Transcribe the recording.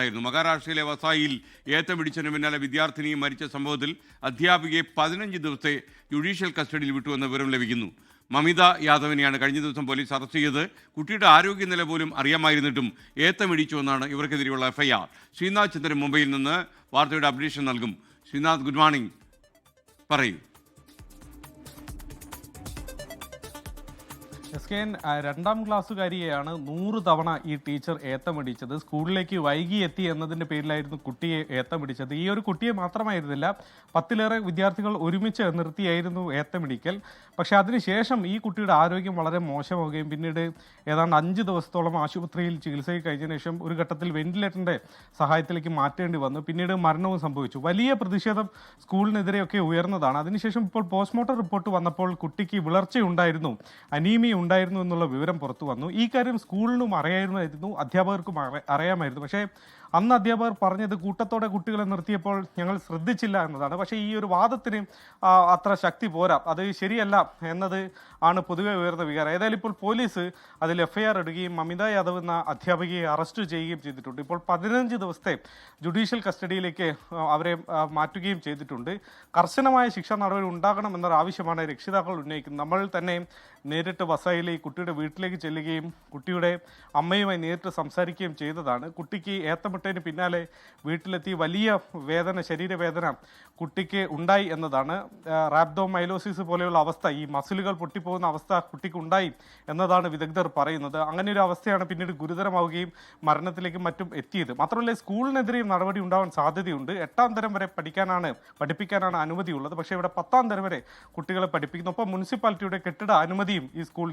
ആയിരുന്നു. മഹാരാഷ്ട്രയിലെ വസായിൽ ഏത്തം പിടിച്ചതിന് പിന്നാലെ വിദ്യാർത്ഥിനി മരിച്ച സംഭവത്തിൽ അധ്യാപികയെ പതിനഞ്ച് ദിവസത്തെ ജുഡീഷ്യൽ കസ്റ്റഡിയിൽ വിട്ടുവെന്ന വിവരം ലഭിക്കുന്നു. മമിത യാദവിനെയാണ് കഴിഞ്ഞ ദിവസം പോലീസ് അറസ്റ്റ് ചെയ്ത് കുട്ടിയുടെ ആരോഗ്യനില പോലും അറിയാമായിരുന്നിട്ടും ഏത്തം ഇടിച്ചുവെന്നാണ് ഇവർക്കെതിരെയുള്ള എഫ്ഐആർ. ശ്രീനാഥ് ചന്ദ്രൻ മുംബൈയിൽ നിന്ന് വാർത്തയുടെ അപ്ഡേഷൻ നൽകും. Srinath good morning. പറയൂ. എസ് കെ എൻ രണ്ടാം ക്ലാസ്സുകാരിയെയാണ് നൂറ് തവണ ഈ ടീച്ചർ ഏത്തമിടിച്ചത്. സ്കൂളിലേക്ക് വൈകി എത്തി എന്നതിന്റെ പേരിലായിരുന്നു കുട്ടിയെ ഏത്തമിടിച്ചത്. ഈ ഒരു കുട്ടിയെ മാത്രമായിരുന്നില്ല പത്തിലേറെ വിദ്യാർത്ഥികൾ ഒരുമിച്ച് നിർത്തിയായിരുന്നു ഏത്തമിടിക്കൽ. പക്ഷേ അതിനുശേഷം ഈ കുട്ടിയുടെ ആരോഗ്യം വളരെ മോശമാവുകയും പിന്നീട് ഏതാണ്ട് അഞ്ച് ദിവസത്തോളം ആശുപത്രിയിൽ ചികിത്സയിൽ കഴിഞ്ഞതിന് ശേഷം ഒരു ഘട്ടത്തിൽ വെന്റിലേറ്ററിന്റെ സഹായത്തിലേക്ക് മാറ്റേണ്ടി വന്നു. പിന്നീട് മരണവും സംഭവിച്ചു. വലിയ പ്രതിഷേധം സ്കൂളിനെതിരെയൊക്കെ ഉയർന്നതാണ്. അതിനുശേഷം ഇപ്പോൾ പോസ്റ്റ്മോർട്ടം റിപ്പോർട്ട് വന്നപ്പോൾ കുട്ടിക്ക് വിളർച്ചയുണ്ടായിരുന്നു. അനീമിയ ഉണ്ടായിരുന്നു എന്നുള്ള വിവരം പുറത്തു വന്നു. ഈ കാര്യം സ്കൂളിനും അറിയാമായിരുന്നു അധ്യാപകർക്കും അറിയാമായിരുന്നു. പക്ഷേ അന്ന് അധ്യാപകർ പറഞ്ഞത് കൂട്ടത്തോടെ കുട്ടികളെ നിർത്തിയപ്പോൾ ഞങ്ങൾ ശ്രദ്ധിച്ചില്ല എന്നതാണ്. പക്ഷേ ഈ ഒരു വാദത്തിന് അത്ര ശക്തി പോരാ. അത് ശരിയല്ല എന്നത് ആണ് പൊതുവെ ഉയർന്ന വികാരം. ഏതായാലും ഇപ്പോൾ പോലീസ് അതിൽ എഫ്ഐആർ ഇടുകയും മമിത യാദവ് എന്ന അധ്യാപികയെ അറസ്റ്റ് ചെയ്യുകയും ചെയ്തിട്ടുണ്ട്. ഇപ്പോൾ പതിനഞ്ച് ദിവസത്തെ ജുഡീഷ്യൽ കസ്റ്റഡിയിലേക്ക് അവരെ മാറ്റുകയും ചെയ്തിട്ടുണ്ട്. കർശനമായ ശിക്ഷാ നടപടി ഉണ്ടാകണം എന്നൊരു ആവശ്യമാണ് രക്ഷിതാക്കൾ ഉന്നയിക്കുന്നത്. നമ്മൾ തന്നെ നേരിട്ട് വസയിലെ ഈ കുട്ടിയുടെ വീട്ടിലേക്ക് ചെല്ലുകയും കുട്ടിയുടെ അമ്മയുമായി നേരിട്ട് സംസാരിക്കുകയും ചെയ്തതാണ്. കുട്ടിക്ക് ഏത്തമിട്ടതിന് പിന്നാലെ വീട്ടിലെത്തി വലിയ വേദന ശരീരവേദന കുട്ടിക്ക് ഉണ്ടായി എന്നതാണ്. റാബ്ഡോ മൈലോസിസ് പോലെയുള്ള അവസ്ഥ ഈ മസിലുകൾ പൊട്ടിപ്പോകുന്ന അവസ്ഥ കുട്ടിക്ക് ഉണ്ടായി എന്നതാണ് വിദഗ്ധർ പറയുന്നത്. അങ്ങനെ ഒരു അവസ്ഥയാണ് പിന്നീട് ഗുരുതരമാവുകയും മരണത്തിലേക്കും മറ്റും എത്തിയത്. മാത്രമല്ല സ്കൂളിനെതിരെയും നടപടി ഉണ്ടാവാൻ സാധ്യതയുണ്ട്. എട്ടാം തരം വരെ പഠിക്കാനാണ് പഠിപ്പിക്കാനാണ് അനുമതിയുള്ളത്. പക്ഷേ ഇവിടെ പത്താം തരം വരെ കുട്ടികളെ പഠിപ്പിക്കുന്നു. ഒപ്പം മുനിസിപ്പാലിറ്റിയുടെ കെട്ടിട അനുമതിയും ഈ